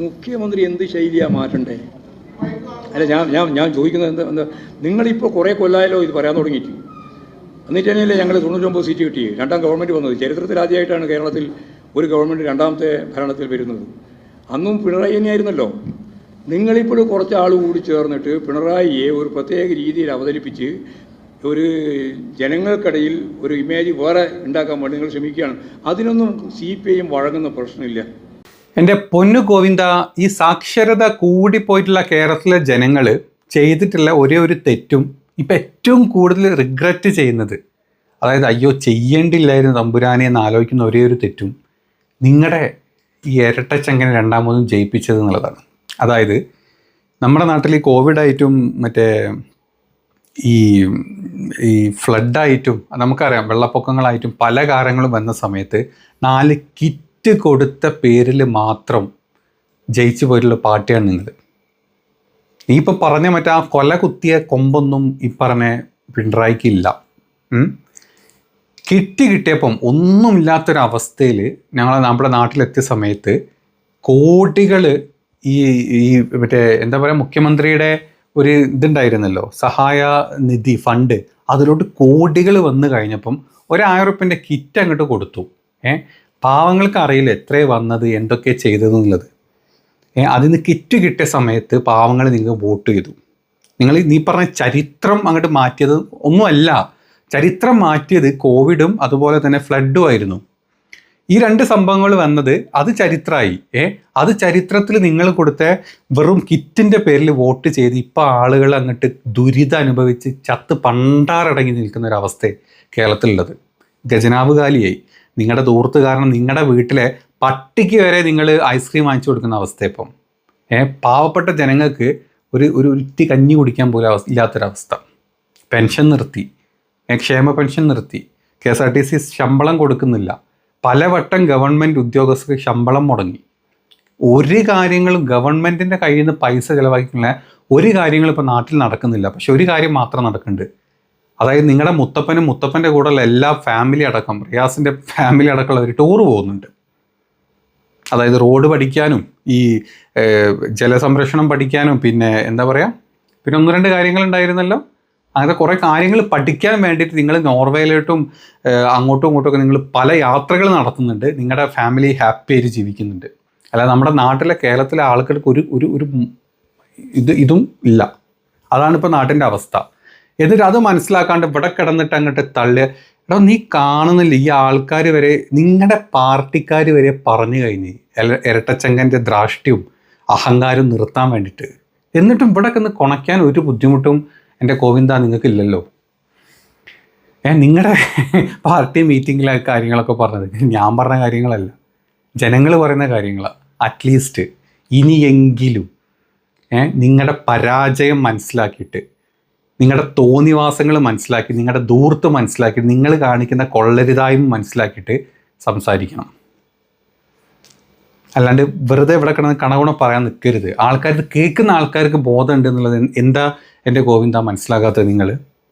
മുഖ്യമന്ത്രി എന്ത് ശൈലിയാണ് മാറ്റണ്ടേ? അല്ല ഞാൻ ഞാൻ ഞാൻ ചോദിക്കുന്നത് എന്താ എന്താ നിങ്ങളിപ്പോൾ കുറേ കൊല്ലായാലോ ഇത് പറയാൻ തുടങ്ങിയിട്ട്. എന്നിട്ട് തന്നെയല്ലേ ഞങ്ങൾ തൊണ്ണൂറ്റൊമ്പത് സീറ്റ് കിട്ടി. രണ്ടാം ഗവൺമെന്റ് വന്നത്. ചരിത്രത്തിൽ ആദ്യമായിട്ടാണ് കേരളത്തിൽ ഒരു ഗവൺമെന്റ് രണ്ടാമത്തെ ഭരണത്തിൽ വരുന്നത്. അന്നും പിണറായി തന്നെയായിരുന്നല്ലോ. നിങ്ങളിപ്പോൾ കുറച്ച് ആൾ കൂടി ചേർന്നിട്ട് പിണറായിയെ ഒരു പ്രത്യേക രീതിയിൽ അവതരിപ്പിച്ച് ഒരു ജനങ്ങൾക്കിടയിൽ ഒരു ഇമേജ് വേറെ ഉണ്ടാക്കാൻ വേണ്ടി നിങ്ങൾ ശ്രമിക്കുകയാണ്. അതിനൊന്നും സി പി ഐയും വഴങ്ങുന്ന പ്രശ്നമില്ല. എന്റെ പൊന്നു ഗോവിന്ദ ഈ സാക്ഷരത കൂടിപ്പോയിട്ടുള്ള കേരളത്തിലെ ജനങ്ങൾ ചെയ്തിട്ടുള്ള ഒരേ ഒരു തെറ്റും ഇപ്പം ഏറ്റവും കൂടുതൽ റിഗ്രറ്റ് ചെയ്യുന്നത്. അതായത് അയ്യോ ചെയ്യേണ്ടില്ലായിരുന്നു തമ്പുരാനെ എന്ന് ആലോചിക്കുന്ന ഒരേ ഒരു തെറ്റും നിങ്ങളുടെ ഈ ഇരട്ടച്ചങ്ങനെ രണ്ടാമതും ജയിപ്പിച്ചത് എന്നുള്ളതാണ്. അതായത് നമ്മുടെ നാട്ടിൽ ഈ കോവിഡായിട്ടും മറ്റേ ഈ ഈ ഫ്ലഡായിട്ടും നമുക്കറിയാം വെള്ളപ്പൊക്കങ്ങളായിട്ടും പല കാര്യങ്ങളും വന്ന സമയത്ത് നാല് കിറ്റ് കൊടുത്ത പേരിൽ മാത്രം ജയിച്ചു പോയിട്ടുള്ള പാർട്ടിയാണ് നിങ്ങൾ നീ ഇപ്പം പറഞ്ഞ മറ്റേ ആ കൊല കുത്തിയ കൊമ്പൊന്നും ഈ പറഞ്ഞ പിണറായിക്കില്ല. കിട്ടി കിട്ടിയപ്പം ഒന്നുമില്ലാത്തൊരവസ്ഥയിൽ ഞങ്ങൾ നമ്മുടെ നാട്ടിലെത്തിയ സമയത്ത് കോടികൾ ഈ ഈ മറ്റേ എന്താ പറയുക മുഖ്യമന്ത്രിയുടെ ഒരു ഇതുണ്ടായിരുന്നല്ലോ സഹായ നിധി ഫണ്ട് അതിലോട്ട് കോടികൾ വന്നു കഴിഞ്ഞപ്പം ഒരായിരം റുപ്യന്റെ കിറ്റ് അങ്ങോട്ട് കൊടുത്തു. ഏ? പാവങ്ങൾക്ക് അറിയില്ല എത്ര വന്നത് എന്തൊക്കെ ചെയ്തത് എന്നുള്ളത്. അതിന് കിറ്റ് കിട്ടിയ സമയത്ത് പാവങ്ങൾ നിങ്ങൾ വോട്ട് ചെയ്തു. നിങ്ങൾ നീ പറഞ്ഞ ചരിത്രം അങ്ങോട്ട് മാറ്റിയത് ഒന്നുമല്ല. ചരിത്രം മാറ്റിയത് കോവിഡും അതുപോലെ തന്നെ ഫ്ലഡും ആയിരുന്നു. ഈ രണ്ട് സംഭവങ്ങൾ വന്നത് അത് ചരിത്രമായി ഏ അത് ചരിത്രത്തിൽ നിങ്ങൾ കൊടുത്ത വെറും കിറ്റിന്റെ പേരിൽ വോട്ട് ചെയ്ത് ഇപ്പോൾ ആളുകൾ അങ്ങോട്ട് ദുരിതം അനുഭവിച്ച് ചത്ത് പണ്ടാറടങ്ങി നിൽക്കുന്ന ഒരു അവസ്ഥ കേരളത്തിലുള്ളത്. ഖജനാവ് കാലിയായി. നിങ്ങളുടെ ദൂർത്ത് കാരണം നിങ്ങളുടെ വീട്ടിലെ പട്ടിക്ക് വരെ നിങ്ങൾ ഐസ്ക്രീം വാങ്ങിച്ചു കൊടുക്കുന്ന അവസ്ഥ ഇപ്പം. ഏ പാവപ്പെട്ട ജനങ്ങൾക്ക് ഒരു ഒരു ഉരുത്തി കഞ്ഞി കുടിക്കാൻ പോലും അവസ്ഥ ഇല്ലാത്തൊരവസ്ഥ. പെൻഷൻ നിർത്തി. ക്ഷേമ പെൻഷൻ നിർത്തി. K S R T C ശമ്പളം കൊടുക്കുന്നില്ല. പലവട്ടം ഗവൺമെന്റ് ഉദ്യോഗസ്ഥർക്ക് ശമ്പളം മുടങ്ങി. ഒരു കാര്യങ്ങളും ഗവൺമെന്റിന്റെ കയ്യിൽ നിന്ന് പൈസ ചിലവാക്കിക്കുന്ന ഒരു കാര്യങ്ങളും ഇപ്പോൾ നാട്ടിൽ നടക്കുന്നില്ല. പക്ഷെ ഒരു കാര്യം മാത്രം നടക്കുന്നുണ്ട്. അതായത് നിങ്ങളുടെ മുത്തപ്പനും മുത്തപ്പന്റെ കൂടെയുള്ള എല്ലാ ഫാമിലി അടക്കം റിയാസിന്റെ ഫാമിലി അടക്കമുള്ള ഒരു ടൂർ പോകുന്നുണ്ട്. അതായത് റോഡ് പഠിക്കാനും ഈ ജലസംരക്ഷണം പഠിക്കാനും പിന്നെ എന്താ പറയുക പിന്നെ ഒന്ന് രണ്ട് കാര്യങ്ങളുണ്ടായിരുന്നല്ലോ. അങ്ങനത്തെ കുറേ കാര്യങ്ങൾ പഠിക്കാൻ വേണ്ടിയിട്ട് നിങ്ങൾ നോർവേയിലോട്ടും അങ്ങോട്ടും ഇങ്ങോട്ടും നിങ്ങൾ പല യാത്രകൾ നടത്തുന്നുണ്ട്. നിങ്ങളുടെ ഫാമിലി ഹാപ്പി ആയിട്ട് ജീവിക്കുന്നുണ്ട്. അല്ല നമ്മുടെ നാട്ടിലെ കേരളത്തിലെ ആളുകൾക്ക് ഒരു ഒരു ഒരു ഇത് ഇതും ഇല്ല. അതാണ് ഇപ്പോൾ നാട്ടിന്റെ അവസ്ഥ. എന്നിട്ട് അത് മനസ്സിലാക്കാണ്ട് ഇവിടെ കിടന്നിട്ട് അങ്ങോട്ട് തള്ളുക എടോ നീ കാണുന്നില്ല ഈ ആൾക്കാർ വരെ നിങ്ങളുടെ പാർട്ടിക്കാർ വരെ പറഞ്ഞു കഴിഞ്ഞ്. ഇരട്ടച്ചങ്കന്റെ ദ്രാഷ്ട്യവും അഹങ്കാരവും നിർത്താൻ വേണ്ടിയിട്ട് എന്നിട്ടും ഇവിടെ കിന്ന് കുണയ്ക്കാൻ ഒരു ബുദ്ധിമുട്ടും എന്റെ കോവിന്ദ നിങ്ങൾക്കില്ലല്ലോ. ഏ നിങ്ങളുടെ പാർട്ടി മീറ്റിങ്ങിലെ കാര്യങ്ങളൊക്കെ പറഞ്ഞത്? ഞാൻ പറഞ്ഞ കാര്യങ്ങളല്ല. ജനങ്ങൾ പറയുന്ന കാര്യങ്ങളാണ് അറ്റ്ലീസ്റ്റ് ഇനിയെങ്കിലും നിങ്ങളുടെ പരാജയം മനസ്സിലാക്കിയിട്ട് നിങ്ങളുടെ തോന്നിവാസങ്ങൾ മനസ്സിലാക്കി നിങ്ങളുടെ ദൂർത്ത് മനസ്സിലാക്കി നിങ്ങൾ കാണിക്കുന്ന കൊള്ളരുതായ്മ മനസ്സിലാക്കിയിട്ട് സംസാരിക്കണം. അല്ലാണ്ട് വെറുതെ ഇവിടെ കിടന്ന് കണകുണ പറയാൻ നിൽക്കരുത് ആൾക്കാർ കേൾക്കുന്ന ആൾക്കാർക്ക് ബോധമുണ്ട് എന്നുള്ളത് എന്താ എന്റെ ഗോവിന്ദ മനസ്സിലാകാത്തത് നിങ്ങൾ?